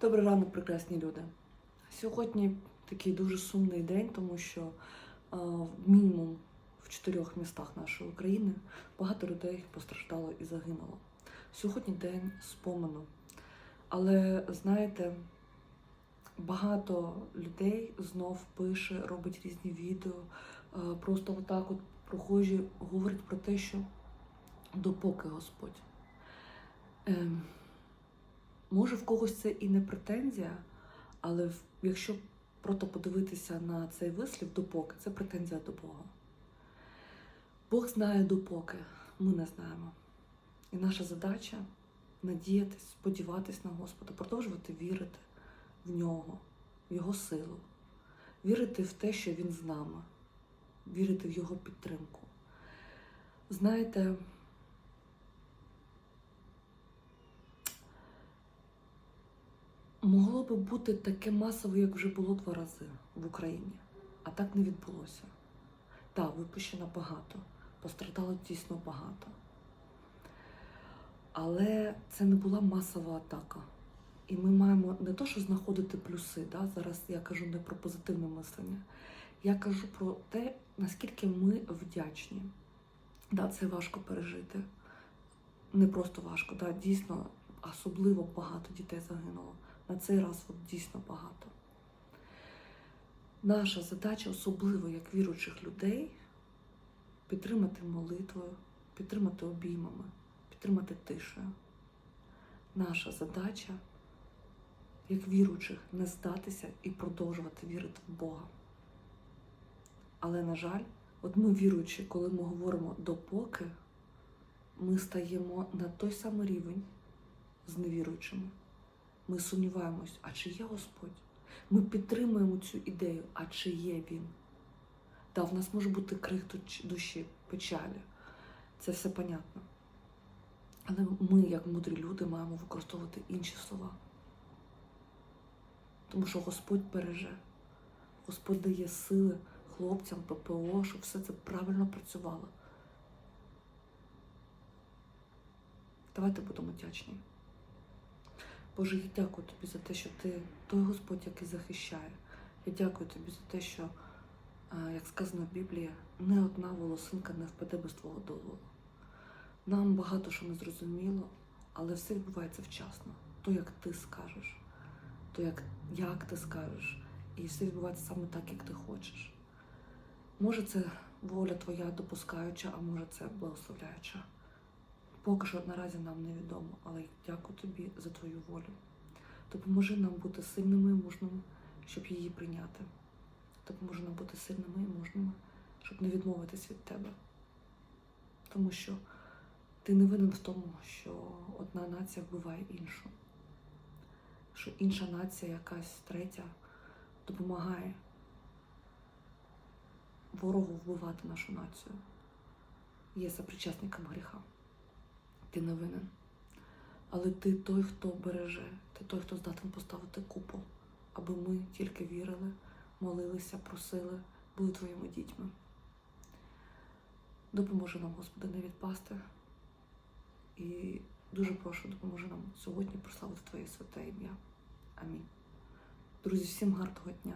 Добрий ранок, прекрасні люди. Сьогодні такий дуже сумний день, тому що е, мінімум в чотирьох містах нашої України багато людей постраждало і загинуло. Сьогодні день спомену. Але знаєте, багато людей знов пише, робить різні відео, е, просто отак от прохожі говорять про те, що допоки Господь. Ем, Може, в когось це і не претензія, але якщо просто подивитися на цей вислів допоки, це претензія до Бога. Бог знає допоки, ми не знаємо. І наша задача надіятись, сподіватись на Господа, продовжувати вірити в нього, в Його силу, вірити в те, що Він з нами, вірити в Його підтримку. Знаєте, Могло би бути таке масове, як вже було два рази в Україні, а так не відбулося. Так, випущено багато, постраждало дійсно багато. Але це не була масова атака. І ми маємо не то, що знаходити плюси. Да? Зараз я кажу не про позитивне мислення. Я кажу про те, наскільки ми вдячні. Да, це важко пережити. Не просто важко, да, дійсно, особливо багато дітей загинуло. На цей раз от дійсно багато. Наша задача, особливо як віруючих людей, підтримати молитвою, підтримати обіймами, підтримати тишею. Наша задача, як віруючих, не здатися і продовжувати вірити в Бога. Але, на жаль, от ми віруючі, коли ми говоримо допоки, ми стаємо на той самий рівень з невіруючими. Ми сумніваємось, а чи є Господь? Ми підтримуємо цю ідею, а чи є Він? Да, в нас може бути крик душі, печалі. Це все понятно. Але ми, як мудрі люди, маємо використовувати інші слова. Тому що Господь береже, Господь дає сили хлопцям, ППО, щоб все це правильно працювало. Давайте будемо вдячні. Боже, я дякую тобі за те, що ти той Господь, який захищає. Я дякую тобі за те, що, е, як сказано в Біблії, не одна волосинка не впаде без твого дозволу. Нам багато що не зрозуміло, але все відбувається вчасно. То, як ти скажеш, то як, як ти скажеш, і все відбувається саме так, як ти хочеш. Може, це воля твоя допускаюча, а може це благословляюча. Поки що наразі нам невідомо, але дякую тобі за твою волю. Допоможи нам бути сильними і мужними, щоб її прийняти. Допоможи нам бути сильними і мужними, щоб не відмовитись від тебе. Тому що ти не винен в тому, що одна нація вбиває іншу, що інша нація, якась третя, допомагає ворогу вбивати нашу націю. Є сопричасником гріха ти не винен. Але ти той, хто береже, ти той, хто здатен поставити купу, аби ми тільки вірили, молилися, просили, були твоїми дітьми. Допоможи нам, Господи, не відпасти. І дуже прошу, допоможи нам сьогодні прославити Твоє святе ім'я. Амінь. Друзі, всім гарного дня!